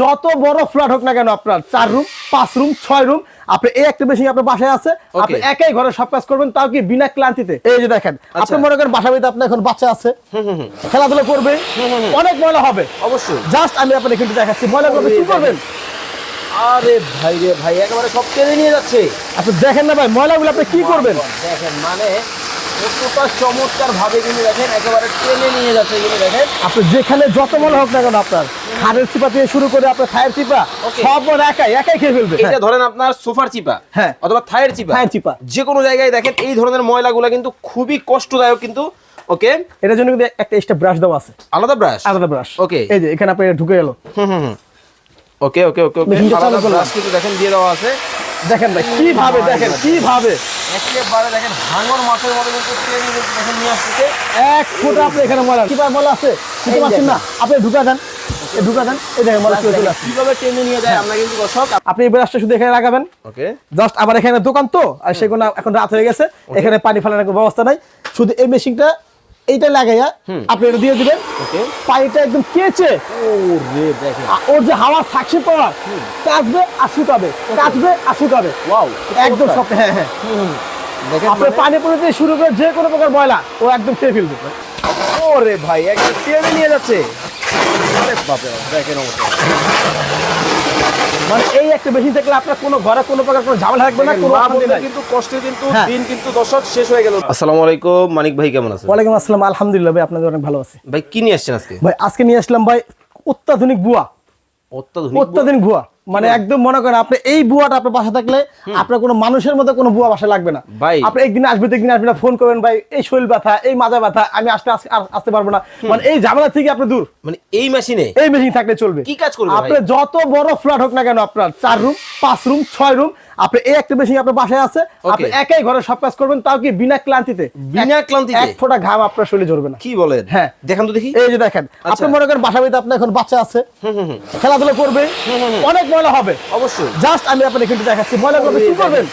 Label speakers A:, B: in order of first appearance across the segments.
A: যত বড় ফ্ল্যাট হোক না কেন আপনার চার রুম পাঁচ রুম ছয় রুম আপনি এই একটা বেশি আপনার বাসায় আছে আপনি একাই ঘরে সব কাজ করবেন তাও কি বিনা ক্লান্তিতে? এই যে দেখেন আপনি মনে করেন বাসা বাড়িতে আপনার এখন বাচ্চা আছে খেলাধুলা করবে অনেক ময়লা হবে।
B: অবশ্যই।
A: জাস্ট আমি আপনাকে কিন্তু দেখাচ্ছি ময়লা করবে কি করবেন?
B: আরে ভাই রে ভাই একেবারে সব টেনে নিয়ে যাচ্ছে।
A: আপনি দেখেন না ভাই ময়লাগুলো আপনি কি করবেন?
B: দেখেন মানে কতটা চমৎকার ভাবে কিন্তু দেখেন একেবারে টেনে নিয়ে যাচ্ছে কিন্তু দেখেন।
A: আপনি যেখানে যত ময়লা হোক না কেন আপনার খাদের চিপা থেকে শুরু করে আপনার খায়ের চিপা. সব একাই একাই খেয়ে ফেলবে।
B: এটা ধরেন আপনার সোফার চিপা
A: হ্যাঁ।
B: অথবা থায়ের চিপা।
A: খায়ের চিপা।
B: যে কোনো জায়গায় দেখেন এই ধরনের ময়লাগুলো কিন্তু খুবই কষ্টদায়ক কিন্তু ওকে?
A: এটার জন্য কিন্তু একটা এক্সট্রা ব্রাশ দেওয়া আছে।
B: আলাদা ব্রাশ
A: আলাদা ব্রাশ
B: ওকে।
A: এই যে এখানে আপনি ঢুকে গেল।
B: ওকে ওকে ওকে ওকে। আলাদা। ব্রাশ কিন্তু দেখেন দিয়ে দেওয়া আছে।
A: দেখেন ভাই কীভাবে দেখেন কীভাবে?
B: একেবারে দেখেন ভাঙর মাছের মতো কিন্তু কিন্তু দেখেন নিয়ে আসতেছে।
A: এক ফুট আপনি এখানে ময়লা কীভাবে ময়লা আছে? বুঝতে
B: এই
A: না? আপনি ঢুকা দেন ঢুকা দেন এই দেখেন ময়লা চলে চলে আসছে।
B: কীভাবে টেনে নিয়ে যায় আমরা কিন্তু দর্শক
A: আপনি এই ব্রাশটা শুধু এখানে লাগাবেন।
B: ওকে।
A: জাস্ট আবার এখানে দোকান তো আর সেগুলো এখন রাত হয়ে গেছে। এখানে পানি ফেলানোর কোনো ব্যবস্থা নাই। শুধু এই মেশিনটা এইটা লাগাইয়া আপনি এটা দিয়ে দিবেন। পাইটা একদম কেচে। ওর যে হাওয়া থাকছে পাওয়ার কাটবে আর পাবে কাচবে আর শুকাবে
B: ওয়াও
A: একদম সব হ্যাঁ হ্যাঁ। আপনার
B: মানে-
A: পানি পুরো দিয়ে শুরু করে যে কোনো প্রকার ময়লা ও একদম খেয়ে ফেলবে।
B: ওরে ভাই একদম টেনে নিয়ে যাচ্ছে। দেখেন
A: মানে এই একটা মেশিন থাকলে আপনার কোনো ঘরে কোনো প্রকার কোনো ঝামেলা থাকবে না কোনো
B: মা
A: অশান্তি
B: বোনদের
A: নাই।
B: কিন্তু কষ্টে কিন্তু
A: হ্যাঁ।
B: দিন কিন্তু দর্শক শেষ হয়ে গেল। আসসালামু আলাইকুম মানিক ভাই কেমন আছেন?
A: ওয়ালাইকুম আসসালাম আলহামদুলিল্লাহ ভাই আপনাদের অনেক ভালো আছে।
B: ভাই কি নিয়ে আসছেন আজকে?
A: ভাই আজকে নিয়ে আসলাম ভাই অত্যাধুনিক বুয়া
B: অত্যাধুনিক
A: অত্যাধুনিক ভুয়া। মানে একদম মনে করেন আপনি এই বুয়াটা আপনার বাসা থাকলে আপনার কোনো মানুষের মতো কোনো বুয়া বাসা লাগবে না।
B: ভাই।
A: আপনি একদিন আসবেন একদিন আসবেন না ফোন করবেন ভাই এই শরীর ব্যথা এই মাজা ব্যথা আমি আসতে আস- আসতে পারব না। মানে এই ঝামেলা থেকে আপনি দূর।
B: মানে এই মেশিনে
A: এই মেশিন থাকলে চলবে।
B: কি কাজ করবে
A: আপনি যত বড় ফ্ল্যাট হোক না কেন আপনার চার রুম পাঁচ রুম ছয় রুম আপনি এই একটা মেশিন আপনার বাসায় আছে আপনি একাই ঘরে সব কাজ করবেন তাও কি বিনা ক্লান্তিতে?
B: বিনা ক্লান্তিতে?
A: এক ফোঁটা ঘাম আপনার শরীরে ঝরবে না।
B: কি বলেন?
A: হ্যাঁ।
B: দেখান তো দেখি।
A: এই যে দেখেন
B: আচ্ছা।
A: আপনি মনে করেন বাসা বাড়িতে আপনার এখন বাচ্চা আছে। খেলাধুলা করবে অনেক ময়লা হবে।
B: অবশ্যই।
A: জাস্ট আমি আপনার কিন্তু দেখাচ্ছি ময়লা করবে কি করবেন?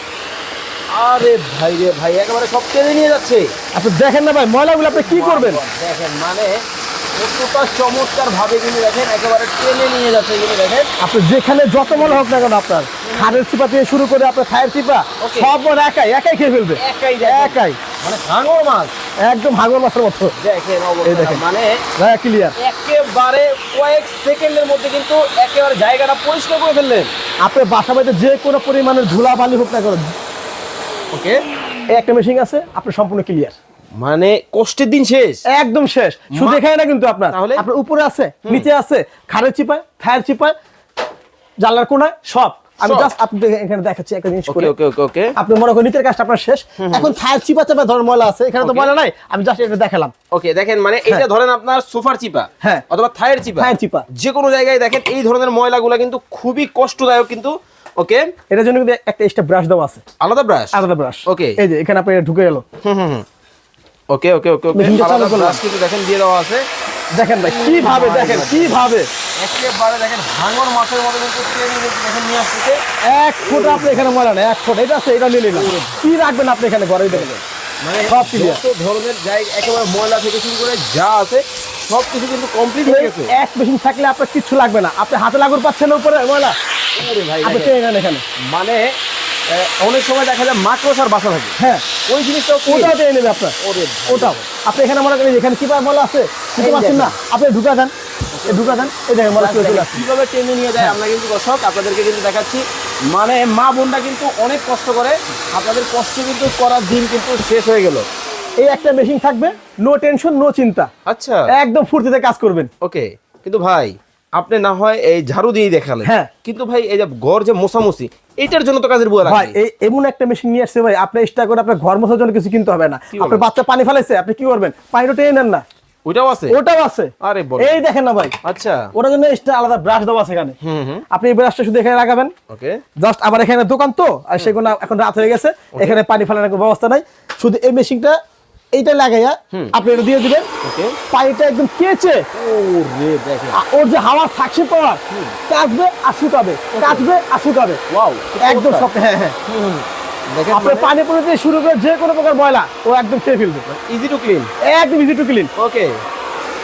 B: আরে ভাই রে ভাই একেবারে সব টেনে নিয়ে যাচ্ছে।
A: আপনি দেখেন না ভাই ময়লাগুলো আপনি কি করবেন?
B: দেখেন মানে কতটা চমৎকার ভাবে কিন্তু দেখেন একেবারে টেনে নিয়ে যাচ্ছে কিন্তু দেখেন।
A: আপনি যেখানে যত ময়লা হোক না কেন আপনার খাদের চিপা থেকে শুরু করে আপনার খায়ের চিপা সব ময়লা একাই একাই খেয়ে ফেলবে।
B: একাই
A: একাই।
B: মানে ভাঙর মাছ।
A: একদম হাগর মাছের মতো।
B: দেখেন
A: এই দেখেন।
B: মানে
A: ক্লিয়ার
B: একেবারে কয়েক সেকেন্ডের মধ্যে কিন্তু একেবারে জায়গাটা পরিষ্কার করে ফেললেন।
A: আপনার বাসা বাড়িতে যে কোনো পরিমাণের ধুলা বালি হোক না কেন।
B: ওকে।
A: একটা মেশিন আছে আপনি সম্পূর্ণ ক্লিয়ার
B: মানে কষ্টের দিন শেষ।
A: একদম শেষ। শুধু এখানে না কিন্তু আপনার।
B: তাহলে?
A: আপনার উপরে আছে নিচে আছে খাড়ের চিপায় ফায়ার চিপায় জানলার কোনায় সব। আমি জাস্ট আপনাদের এখানে দেখাচ্ছি একটা জিনিস করে।
B: ওকে ওকে ওকে।
A: আপনি মনে করেন নিচের কাজটা আপনার শেষ। এখন ফায়ার চিপা চাপা ধরনের ময়লা আছে এখানে তো ময়লা নাই। আমি জাস্ট এটা দেখালাম।
B: ওকে দেখেন মানে এটা ধরেন আপনার সোফার চিপা
A: হ্যাঁ।
B: অথবা থায়ের চিপা।
A: ফায়ার চিপা।
B: যে কোনো জায়গায় দেখেন এই ধরনের ময়লাগুলো কিন্তু খুবই কষ্টদায়ক কিন্তু ওকে?
A: এটার জন্য কিন্তু একটা এক্সট্রা ব্রাশ দেওয়া আছে।
B: আলাদা ব্রাশ
A: আলাদা ব্রাশ
B: ওকে।
A: এই যে এখানে আপনি ঢুকে গেল।
B: ওকে ওকে ওকে ওকে। আলাদা। ব্রাশ কিন্তু দেখেন দিয়ে দেওয়া আছে।
A: দেখেন ভাই কীভাবে দেখেন কীভাবে?
B: একেবারে দেখেন ভাঙর মাছের মতো দেখেন নিয়ে আসতেছে।
A: এক ফুট আপনি এখানে ময়লা নেই এক ফুট। এটা আছে এটা নিয়ে নিলাম। কি রাখবেন আপনি এখানে ঘরে?
B: মানে
A: সব।
B: যত ধরনের জায়গা একেবারে ময়লা থেকে শুরু করে যা আছে সব কিছু কিন্তু কমপ্লিট হয়ে গেছে।
A: এক মেশিন থাকলে আপনার কিচ্ছু লাগবে না। আপনি হাতে লাগুর পাচ্ছেন উপরে ময়লা। আপনি এখানে।
B: মানে অনেক সময় দেখা যায় মাকড়সার বাসা থাকে।
A: হ্যাঁ।
B: ওই জিনিসটাও কি?
A: ওটাও পেয়ে নেবে আপনার। ওটাও। আপনি এখানে মনে করেন এখানে কি ময়লা আছে?
B: এই
A: না। আপনি ঢুকা দেন ঢুকা দেন এই দেখেন চলে
B: কীভাবে টেনে নিয়ে যায় আমরা কিন্তু দর্শক আপনাদেরকে কিন্তু দেখাচ্ছি। মানে মা বোনটা কিন্তু অনেক কষ্ট করে। আপনাদের কষ্ট কিন্তু করার দিন কিন্তু শেষ হয়ে গেল।
A: এই একটা মেশিন থাকবে। নো টেনশন নো চিন্তা।
B: আচ্ছা।
A: একদম ফুর্তিতে কাজ করবেন।
B: ওকে। কিন্তু ভাই আপনি না হয় এই ঝাড়ু দিয়ে দেখালেন।
A: হ্যাঁ।
B: কিন্তু ভাই এই যে ঘর যে মোছামুছি এটার জন্য তো কাজের বুয়া
A: ভাই এমন একটা মেশিন নিয়ে আসছে ভাই আপনি এক্সট্রা করে আপনার ঘর মোছার জন্য কিছু কিনতে হবে না। আপনার বাচ্চা পানি ফেলাইছে আপনি কি করবেন? পানিটা টেনে নেন না।
B: ওইটাও আছে?
A: ওটাও আছে।
B: আরে বল
A: এই দেখেন না ভাই।
B: আচ্ছা।
A: ওটার জন্য এক্সট্রা আলাদা ব্রাশ দেওয়া আছে এখানে।
B: হুম
A: আপনি এই ব্রাশটা শুধু এখানে লাগাবেন।
B: ওকে।
A: জাস্ট আবার এখানে দোকান তো আর সেগুলো এখন রাত হয়ে গেছে এখানে পানি ফেলানোর কোনো ব্যবস্থা নাই। শুধু এই মেশিনটা এইটা লাগাইয়া আপনি এটা দিয়ে দিবেন। পানিটা একদম কেচে। ওর যে হাওয়া থাকছে পাওয়ার কাচবে আর শুকাবে কাচবে আর শুকাবে একদম সব হ্যাঁ হ্যাঁ। আপনার পানি পড়ে দিয়ে শুরু করে যে কোনো প্রকার ময়লা ও একদম খেয়ে ফেলবে।
B: ইজি টু ক্লিন
A: একদম ইজি টু ক্লিন
B: ওকে।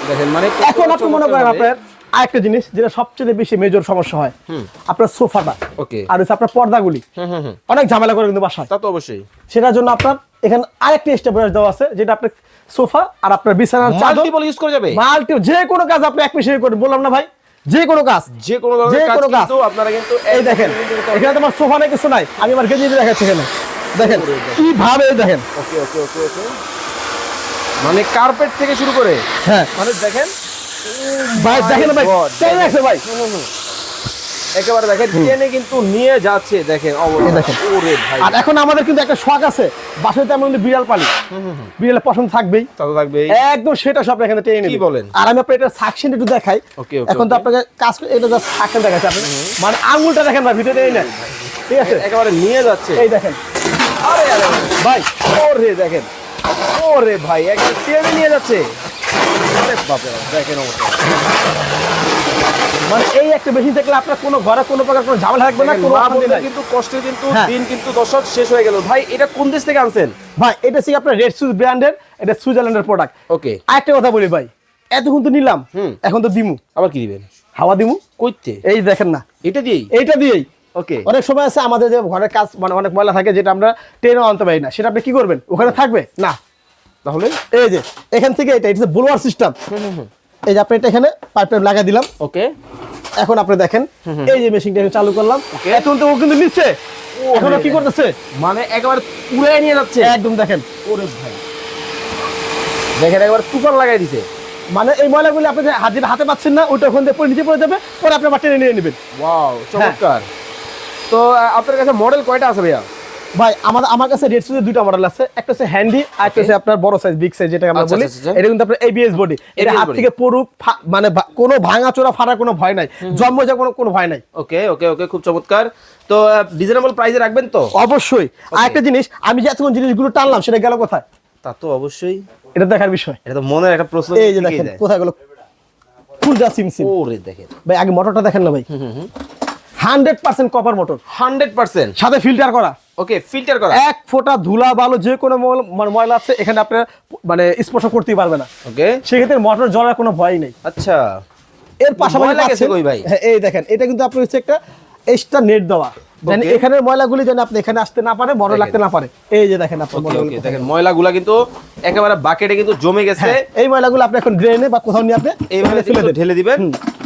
B: দেখেন মানে
A: এখন আপনি মনে করেন আপনার আরেকটা জিনিস যেটা সবচেয়ে বেশি মেজর সমস্যা হয় আপনার সোফাটা।
B: ওকে।
A: আর হচ্ছে আপনার পর্দাগুলি। অনেক ঝামেলা করে কিন্তু বাসায়।
B: তা তো অবশ্যই।
A: সেটার জন্য আপনার এখানে আরেকটা এক্সট্রা ব্রাশ দেওয়া আছে যেটা আপনার সোফা আর আপনার বিছানার চাদর।
B: মাল্টিপল ইউজ করা যাবে?
A: মাল্টি যে কোনো কাজ আপনি এক মিশিয়ে করবেন বললাম না ভাই যে কোনো কাজ।
B: যে কোনো
A: যে কোনো কাজ।
B: কিন্তু আপনারা কিন্তু
A: এই দেখেন এখানে তোমার সোফা নেই কিছু নাই। আমি আমার গেঞ্জি দেখাচ্ছি এখানে। দেখেন কীভাবে দেখেন?
B: ওকে ওকে ওকে ওকে। মানে কার্পেট থেকে শুরু করে।
A: হ্যাঁ।
B: মানে দেখেন?
A: ভাই দেখেন ভাই
B: God,
A: টেনে রাখছে ভাই
B: একেবারে দেখেন টেনে কিন্তু নিয়ে যাচ্ছে দেখেন
A: দেখেন।
B: ওরে ভাই।
A: আর এখন আমাদের কিন্তু একটা শখ আছে। বাসায় তো এমন বিড়াল পালি। বিড়ালের পছন্দ থাকবেই।
B: তা তো থাকবে
A: একদম সেটা সব এখানে টেনে
B: কি বলেন?
A: আর আমি আপনার এটা সাকশন একটু দেখাই।
B: okay,
A: এখন তো আপনাকে কাজ এটা জাস্ট সাকশন দেখাচ্ছে আপনি মানে আঙুলটা দেখেন ভাই ভিতরে এই না ঠিক আছে?
B: একেবারে নিয়ে যাচ্ছে।
A: এই দেখেন।
B: আরে আরে
A: ভাই।
B: ওরে দেখেন। ওরে ভাই একদম টেনে নিয়ে যাচ্ছে। দেখেন অবস্থা।
A: মানে এই একটা মেশিন থাকলে আপনার কোনো ঘরে কোনো প্রকার কোনো ঝামেলা থাকবে না কোনো।
B: কিন্তু কষ্টে কিন্তু
A: হ্যাঁ।
B: দিন কিন্তু দর্শক শেষ হয়ে গেল। ভাই এটা কোন দেশ থেকে আনছেন?
A: ভাই এটা আপনার রেড ব্র্যান্ডের এটা সুইজারল্যান্ডের প্রোডাক্ট
B: ওকে
A: আরেকটা কথা বলি ভাই এতক্ষণ তো নিলাম এখন তো দিমু।
B: আবার কি দিবেন?
A: হাওয়া দিমু?
B: কইতে।
A: এই দেখেন না।
B: এটা দিয়েই?
A: এইটা দিয়েই।
B: ওকে
A: অনেক সময় আছে আমাদের যে ঘরের কাজ মানে অনেক ময়লা থাকে যেটা আমরা ট্রেনে আনতে পারি না। সেটা আপনি কি করবেন? ওখানে থাকবে? না।
B: তাহলে?
A: এই যে এখান থেকে এটা এটা ব্লোয়ার সিস্টেম এই যে আপনি এটা এখানে পাইপ লাগিয়ে দিলাম।
B: ওকে।
A: এখন আপনি দেখেন এই যে মেশিনটা চালু করলাম। এখন তো ও কিন্তু নিচ্ছে। এখন কি করতেছে?
B: মানে একেবারে পুরে নিয়ে যাচ্ছে।
A: একদম দেখেন।
B: ওরে ভাই। দেখেন একবার তুফান লাগাই দিছে।
A: মানে এই ময়লাগুলি আপনি যে হাত হাতে পাচ্ছেন না ওটা ওখান থেকে পরে নিচে পড়ে যাবে পরে আপনি আবার টেনে নিয়ে নেবেন।
B: ওয়াও চমৎকার। তো আহ, আপনার কাছে মডেল কয়টা আছে ভাইয়া?
A: ভাই আমাদের আমার কাছে রেড সুজের দুইটা মডেল আছে। একটা হচ্ছে হ্যান্ডি আর একটা হচ্ছে আপনার বড় সাইজ বিগ সাইজ যেটা আমরা
B: আচ্ছা,
A: বলি।
B: আচ্ছা, আচ্ছা।
A: এটা কিন্তু আপনার এবিএস বডি এটা হাত থেকে পড়ুক মানে কোনো ভাঙা চোরা ফাটার কোনো ভয় নাই। জন্ম যা কোনো কোনো ভয় নাই।
B: ওকে ওকে ওকে খুব চমৎকার। তো রিজনেবল প্রাইসে রাখবেন তো?
A: অবশ্যই। আর একটা জিনিস আমি যে এতক্ষণ জিনিসগুলো টানলাম সেটা গেল কোথায়?
B: তা তো অবশ্যই।
A: এটা দেখার বিষয়।
B: এটা তো মনের একটা প্রশ্ন
A: এই যে দেখেন কোথায় গেল? ফুল যা সিম সিম।
B: ওরে দেখেন।
A: ভাই আগে মোটরটা দেখেন না ভাই। Hundred percent copper motor
B: hundred percent?
A: সাথে ফিল্টার করা।
B: ওকে ফিল্টার করা।
A: এক ফোঁটা ধুলা বালো যে কোনো ময়লা আছে এখানে আপনার মানে স্পর্শ করতেই পারবে না।
B: ওকে
A: সেক্ষেত্রে মোটর জলের কোনো ভয় নেই।
B: আচ্ছা।
A: এর পাশাপাশি
B: ভাই?
A: হ্যাঁ, এই দেখেন এটা কিন্তু আপনার হচ্ছে একটা এক্সট্রা নেট দেওয়া। মানে
B: Okay.
A: এখানে ময়লাগুলি যেন আপনি এখানে আসতে না পারে বড় লাগতে না পারে। এই যে দেখেন আপনার ময়লাগুলো।
B: দেখেন ময়লাগুলা কিন্তু একেবারে বাকেটে কিন্তু জমে গেছে।
A: হ্যাঁ, এই ময়লাগুলো আপনি এখন ড্রেনে বা কোথাও নিয়ে আপনি
B: এইভাবে
A: ফেলে
B: ঢেলে দিবেন।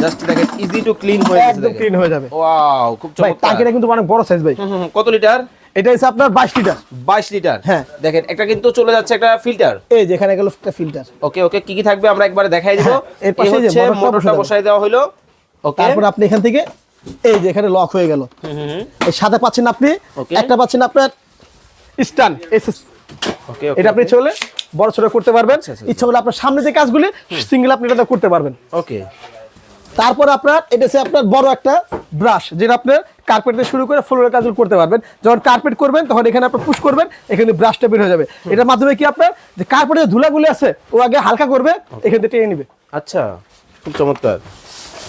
B: জাস্ট দেখেন ইজি টু ক্লিন হয়ে গেছে
A: একদম ক্লিন হয়ে যাবে।
B: ওয়াও খুব চমৎকার।
A: টাঙ্কিটা কিন্তু অনেক বড় সাইজ ভাই।
B: কত লিটার
A: এটা হচ্ছে আপনার বাইশ লিটার
B: 22 লিটার
A: হ্যাঁ।
B: দেখেন একটা কিন্তু চলে যাচ্ছে একটা ফিল্টার
A: এই যে এখানে গেল একটা ফিল্টার
B: ওকে ওকে কি কি থাকবে আমরা একবারে দেখাই দিব।
A: হ্যাঁ, এর পাশে যে মোটরটা
B: মোটরটা বসাই দেওয়া হলো। ওকে
A: তারপর আপনি এখান থেকে এই যে এখানে লক হয়ে গেল। এই সাথে পাচ্ছেন আপনি একটা পাচ্ছেন আপনার স্টান এসএস।
B: ওকে
A: এটা আপনি চলে বড় ছোট করতে পারবেন।
B: আচ্ছা, আচ্ছা।
A: ইচ্ছা হলে আপনার সামনে যে কাজগুলি সিঙ্গেল আপনি এটা করতে পারবেন।
B: ওকে
A: তারপর আপনার এটা হচ্ছে আপনার বড় একটা ব্রাশ যেটা আপনার কার্পেট থেকে শুরু করে ফ্লোরের কাজগুলো করতে পারবেন। যখন কার্পেট করবেন তখন এখানে আপনি পুশ করবেন এখানে ব্রাশটা বের হয়ে যাবে। এটার মাধ্যমে কি আপনার যে কার্পেটের ধুলাগুলি আছে ও আগে হালকা করবে এখান থেকে টেনে নিবে।
B: আচ্ছা খুব চমৎকার।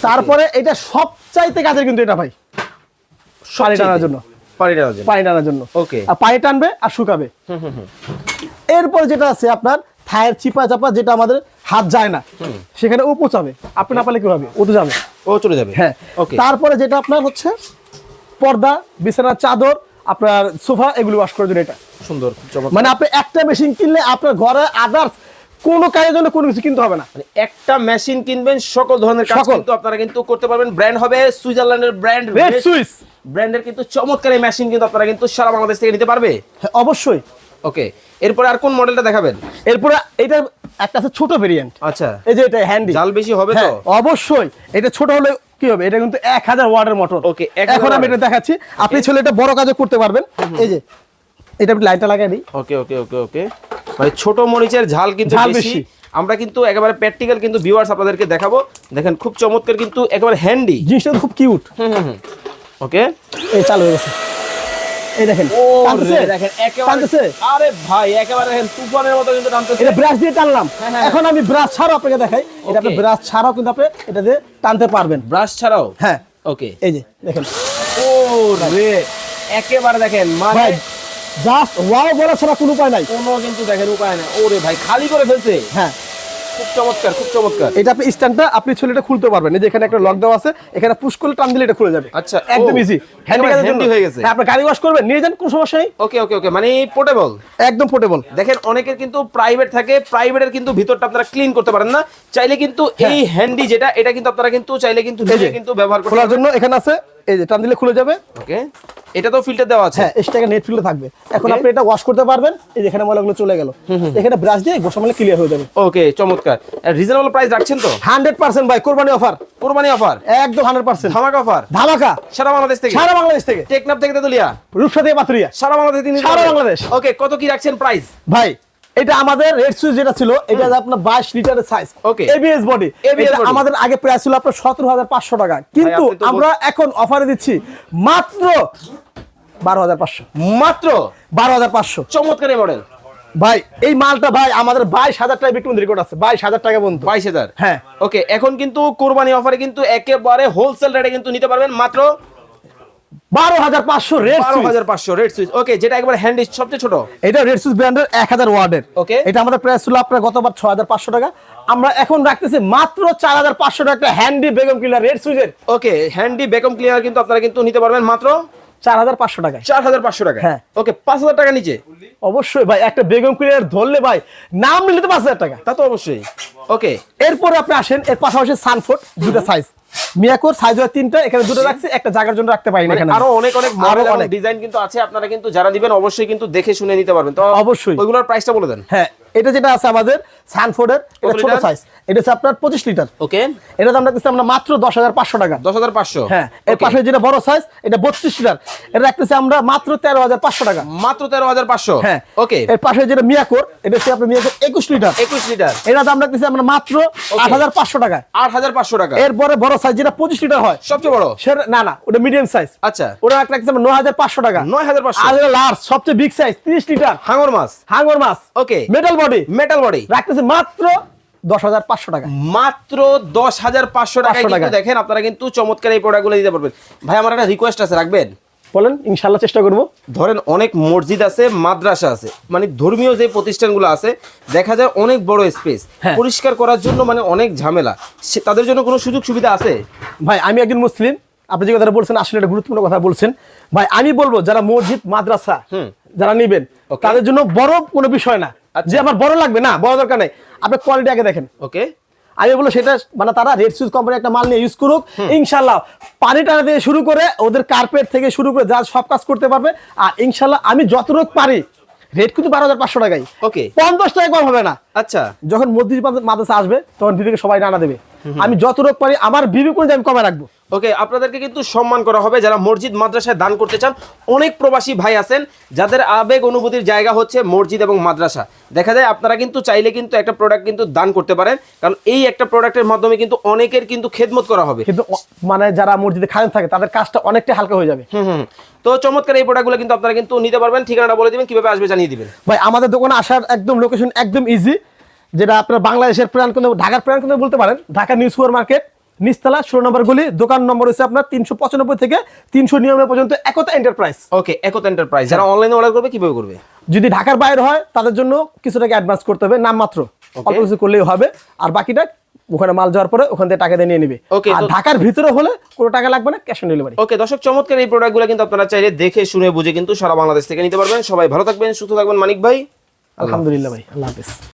A: তারপরে এটা সব চাইতে কাজের কিন্তু এটা ভাই। পানি টানার জন্য।
B: পানি টানার জন্য?
A: পানি টানার জন্য।
B: Okay.
A: আর পানি টানবে আর শুকাবে। এরপর যেটা আছে আপনার থায়ের চিপা চাপা যেটা আমাদের হাত যায় না সেখানে ও পৌঁছাবে। আপনি না পারলে কি হবে? ও তো যাবে।
B: ও চলে যাবে?
A: হ্যাঁ।
B: ওকে
A: তারপরে যেটা আপনার হচ্ছে পর্দা বিছানার চাদর আপনার সোফা এগুলো ওয়াশ করার জন্য এটা।
B: সুন্দর
A: মানে আপনি একটা মেশিন কিনলে আপনার ঘরে আদার্স কোনো কাজের জন্য কোনো কিছু কিনতে হবে না।
B: মানে একটা মেশিন কিনবেন সকল ধরনের কাজ কিন্তু আপনারা কিন্তু করতে পারবেন। ব্র্যান্ড হবে সুইজারল্যান্ডের ব্র্যান্ড
A: সুইচ
B: ব্র্যান্ডের কিন্তু চমৎকার এই মেশিন কিন্তু আপনারা কিন্তু সারা বাংলাদেশ থেকে নিতে পারবে।
A: হ্যাঁ অবশ্যই।
B: ওকে এরপরে আর কোন মডেলটা দেখাবেন?
A: এরপরে এটা একটা আছে ছোট ভেরিয়েন্ট
B: আচ্ছা।
A: এই যে এটা হ্যান্ডি
B: জাল বেশি হবে তো?
A: হ্যাঁ অবশ্যই। এটা ছোট হলে কি হবে? এটা কিন্তু এক হাজার ওয়ার্ডের মোটর
B: 1000
A: এখন আমি এটা দেখাচ্ছি। আপনি ছেলে এটা বড় কাজও করতে পারবেন। এই যে এটা আপনি লাইনটা লাগাই দিই।
B: ওকে ওকে ওকে ওকে। মানে ছোট মরিচের ঝাল কিন্তু বেশি। আমরা কিন্তু একেবারে প্র্যাকটিক্যাল কিন্তু ভিউয়ার্স আপনাদেরকে দেখাবো। দেখেন খুব চমৎকার কিন্তু একেবারে হ্যান্ডি
A: জিনিসটা খুব কিউট
B: হুম হুম ওকে
A: এই চালু হয়ে গেছে। এই দেখেন?
B: দেখেন একেবারে আরে ভাই একেবারে দেখেন তুফানের মতো কিন্তু টানতেছে।
A: এটা ব্রাশ দিয়ে টানলাম।
B: হ্যাঁ, হ্যাঁ।
A: এখন আমি ব্রাশ ছাড়াও আপনাকে দেখাই। এটা আপনি ব্রাশ ছাড়াও কিন্তু আপনি এটা দিয়ে টানতে পারবেন।
B: ব্রাশ ছাড়াও?
A: হ্যাঁ।
B: ওকে
A: এই যে দেখেন।
B: ও রে একেবারে দেখেন মানে
A: জাস্ট ওয়াও বলা ছাড়া কোনো উপায় নাই।
B: কোনো কিন্তু দেখেন উপায় না ওরে ভাই খালি করে ফেলছে।
A: হ্যাঁ।
B: খুব চমৎকার খুব চমৎকার।
A: এটা আপনি স্ট্যান্ডটা আপনি ছেলেটা খুলতে পারবেন। এই যে এখানে একটা লক দেওয়া আছে এখানে পুশ করলে টান দিলে এটা খুলে যাবে।
B: আচ্ছা,
A: একদম ইজি
B: একেবারে handy হয়ে গেছে।
A: হ্যাঁ আপনি গাড়ি ওয়াশ করবেন নিয়ে যান কোনো সমস্যা নেই।
B: ওকে ওকে ওকে মানে পোর্টেবল
A: একদম পোর্টেবল
B: দেখেন অনেকের কিন্তু প্রাইভেট থাকে প্রাইভেটের কিন্তু ভিতরটা আপনারা ক্লিন করতে পারেন না। চাইলে কিন্তু এই হ্যান্ডি যেটা এটা কিন্তু আপনারা কিন্তু চাইলে কিন্তু
A: হ্যাঁ।
B: কিন্তু ব্যবহার করতে
A: খোলার জন্য এখানে আছে এই যে টান দিলে খুলে যাবে।
B: ওকে। এটা তো ফিল্টার দেওয়া আছে।
A: হ্যাঁ এক্সট্রা নেট ফিল্ডে থাকবে। এখন আপনি এটা ওয়াশ করতে পারবেন। এই যে এখানে ময়লাগুলো চলে গেল। এখানে ব্রাশ দিয়ে গোসা মালে ক্লিয়ার হয়ে যাবে।
B: ওকে চমৎকার। রিজনেবল প্রাইস রাখছেন তো?
A: হান্ড্রেড পার্সেন্ট ভাই কোরবানি অফার
B: কোরবানি অফার
A: একদম হান্ড্রেড পার্সেন্ট
B: ধামাকা অফার
A: ধামাকা।
B: সারা বাংলাদেশ থেকে?
A: সারা বাংলাদেশ থেকে।
B: টেকনাফ থেকে তেতুলিয়া
A: রূপসা থেকে পাথুরিয়া।
B: সারা বাংলাদেশ থেকে
A: সারা বাংলাদেশ।
B: ওকে কত কি রাখছেন প্রাইস
A: ভাই এটা আমাদের রেড সুইচ যেটা ছিল এটা আপনার বাইশ লিটারের সাইজ
B: Okay.
A: এবিএস বডি আমাদের আগে প্রাইস ছিল আপনার সতেরো হাজার পাঁচশো টাকা। কিন্তু আমরা এখন অফারে দিচ্ছি মাত্র বারো হাজার পাঁচশো।
B: মাত্র?
A: বারো হাজার পাঁচশো।
B: চমৎকার মডেল
A: ভাই এই মালটা ভাই আমাদের বাইশ হাজার টাকা বিক্রি রেকর্ড আছে। বাইশ হাজার টাকা পর্যন্ত।
B: বাইশ হাজার?
A: হ্যাঁ।
B: ওকে এখন কিন্তু কোরবানি অফারে কিন্তু একেবারে হোলসেল রেটে কিন্তু নিতে পারবেন মাত্র
A: বারো হাজার পাঁচশো রেড
B: বারো হাজার পাঁচশো রেড সুইচ। ওকে যেটা একবার হ্যান্ড সবচেয়ে ছোট।
A: এটা রেড সুইচ ব্র্যান্ডের এক হাজার ওয়ার্ডের।
B: Okay.
A: এটা আমাদের প্রাইস ছিল আপনার গতবার ছয় হাজার পাঁচশো টাকা। আমরা এখন রাখতেছি মাত্র চার হাজার পাঁচশো টাকা হ্যান্ডি বেগম কিলার রেড সুইচের।
B: ওকে হ্যান্ডি বেকম ক্লিয়ার কিন্তু আপনারা কিন্তু নিতে পারবেন মাত্র
A: চার হাজার পাঁচশো টাকায়।
B: চার হাজার পাঁচশো টাকা
A: হ্যাঁ।
B: ওকে পাঁচ হাজার টাকা নিচে।
A: অবশ্যই ভাই একটা বেগম ক্লিয়ার ধরলে ভাই নাম নিলে তো পাঁচ হাজার টাকা।
B: তা তো অবশ্যই। ওকে।
A: এরপরে আপনি আসেন এর পাশাপাশি সানফোর্ড দুটো সাইজ মিয়াকোর সাইজ হয় তিনটা এখানে দুটো রাখছি একটা জায়গার জন্য রাখতে পারি না
B: মানে
A: এখানে।
B: আরও অনেক অনেক মডেল
A: অনেক।
B: ডিজাইন কিন্তু আছে আপনারা কিন্তু যারা দিবেন অবশ্যই কিন্তু দেখে শুনে নিতে পারবেন। তো
A: অবশ্যই।
B: ওইগুলোর প্রাইসটা বলে দেন।
A: হ্যাঁ এটা যেটা আছে আমাদের সানফোর্ডের এটা ছোট সাইজ এটা হচ্ছে আপনার পঁচিশ লিটার।
B: ওকে।
A: এটা দাম রাখতেছি আমরা মাত্র দশ হাজার পাঁচশো টাকা।
B: দশ হাজার পাঁচশো।
A: হ্যাঁ এর পাশে যেটা বড় সাইজ এটা বত্রিশ লিটার। এটা রাখতেছি আমরা মাত্র তেরো হাজার পাঁচশো টাকা।
B: মাত্র তেরো হাজার পাঁচশো।
A: হ্যাঁ
B: ওকে।
A: এর পাশে যেটা মিয়াকোর এটা হচ্ছে আপনার মিয়াকোর একুশ লিটার।
B: একুশ লিটার।
A: এটা দাম রাখতেছি আমরা মাত্র আট হাজার পাঁচশো টাকা
B: আট হাজার পাঁচশো টাকা।
A: এরপরে বড় সাইজ যেটা পঁচিশ লিটার হয়
B: সবচেয়ে বড়?
A: সেটা না না ওটা মিডিয়াম সাইজ
B: আচ্ছা।
A: ওটা আমরা নয় হাজার পাঁচশো টাকা।
B: নয় হাজার পাঁচশো।
A: আর লার্জ সবচেয়ে বিগ সাইজ তিরিশ লিটার
B: হাঙর মাছ।
A: হাঙ্গর মাছ।
B: Okay
A: metal body
B: metal body
A: রাখতেছে মাত্র দশ হাজার পাঁচশো টাকা।
B: মাত্র দশ হাজার পাঁচশো টাকায়
A: 500
B: কিন্তু
A: টাকা।
B: দেখেন আপনারা কিন্তু চমৎকার এই প্রোডাক্টগুলো দিতে পারবেন। ভাই আমার একটা রিকোয়েস্ট আছে রাখবেন?
A: বলেন ইনশাল্লাহ চেষ্টা করব।
B: ধরেন অনেক মসজিদ আছে মাদ্রাসা আছে। মানে ধর্মীয় যে প্রতিষ্ঠানগুলো আছে দেখা যায় অনেক বড় স্পেস
A: হ্যাঁ।
B: পরিষ্কার করার জন্য মানে অনেক ঝামেলা। সে- তাদের জন্য কোনো সুযোগ সুবিধা আছে?
A: ভাই আমি একজন মুসলিম। আপনি যে কথাটা বলছেন আসলে একটা গুরুত্বপূর্ণ কথা বলছেন। ভাই আমি বলব যারা মসজিদ মাদ্রাসা যারা নিবেন তাদের জন্য বড় কোনো বিষয় না।
B: আচ্ছা।
A: যে আমার বড় লাগবে না বড় দরকার নেই। আপনি কোয়ালিটি আগে দেখেন।
B: ওকে
A: আমি বলব সেটা মানে তারা রেড সুইচ কোম্পানি একটা মাল নিয়ে ইউজ করুক। ইনশাল্লাহ পানি টানা দিয়ে শুরু করে ওদের কার্পেট থেকে শুরু করে যা সব কাজ করতে পারবে। আর ইনশাল্লাহ আমি যতটুকু পারি রেট কিন্তু বারো হাজার পাঁচশো টাকাই।
B: ওকে
A: পঞ্চাশ টাকা কম হবে না।
B: আচ্ছা।
A: যখন মসজিদ মাদ্রাসা আসবে তখন বিবেকে সবাই নানা দেবে। আমি যত যতটুকু পারি আমার বিবেক অনুযায়ী আমি কমে রাখব।
B: ওকে আপনাদেরকে কিন্তু সম্মান করা হবে যারা মসজিদ মাদ্রাসায় দান করতে চান। অনেক প্রবাসী ভাই আছেন যাদের আবেগ অনুভূতির জায়গা হচ্ছে মসজিদ এবং মাদ্রাসা। দেখা যায় আপনারা কিন্তু চাইলে কিন্তু একটা প্রোডাক্ট কিন্তু দান করতে পারেন কারণ এই একটা প্রোডাক্টের মাধ্যমে কিন্তু অনেকের কিন্তু খেদমত করা হবে।
A: কিন্তু মানে যারা মসজিদে খায়ন থাকে তাদের কাজটা অনেকটা হালকা হয়ে যাবে।
B: হুম হুম তো চমৎকার এই প্রোডাক্টগুলো কিন্তু আপনারা কিন্তু নিতে পারবেন ঠিকানাটা বলে দিবেন কীভাবে আসবে জানিয়ে দিবেন।
A: ভাই আমাদের দোকানে আসার একদম লোকেশন একদম ইজি যেটা আপনার বাংলাদেশের প্রাণ কেন্দ্র ঢাকার প্রাণ কেন্দ্র বলতে পারেন ঢাকা নিউ সুপার মার্কেট নিচতলা ষোলো নম্বর গুলি দোকান নম্বর হচ্ছে আপনার তিনশো পঁচানব্বই থেকে তিনশো নিরানব্বই পর্যন্ত একতা এন্টারপ্রাইজ
B: ওকে একত এন্টারপ্রাইজ যারা অনলাইনে অর্ডার করবে কীভাবে করবে?
A: যদি ঢাকার বাইরে হয় তাদের জন্য কিছু টাকা অ্যাডভান্স করতে হবে নামমাত্র অল্প কিছু করলেই হবে। আর বাকিটা ওখানে মাল যাওয়ার পরে ওখান থেকে টাকা দিয়ে নিয়ে নিবে।
B: Okay,
A: আর ঢাকার ভিতরে হলে কোনো টাকা লাগবে না ক্যাশ অন ডেলিভারি
B: ওকে দর্শক চমৎকার এই প্রোডাক্টগুলো কিন্তু আপনারা চাইলে দেখে শুনে বুঝে কিন্তু সারা বাংলাদেশ থেকে নিতে পারবেন। সবাই ভালো থাকবেন সুস্থ থাকবেন মানিক ভাই।
A: আলহামদুলিল্লাহ ভাই আল্লাহ হাফিজ।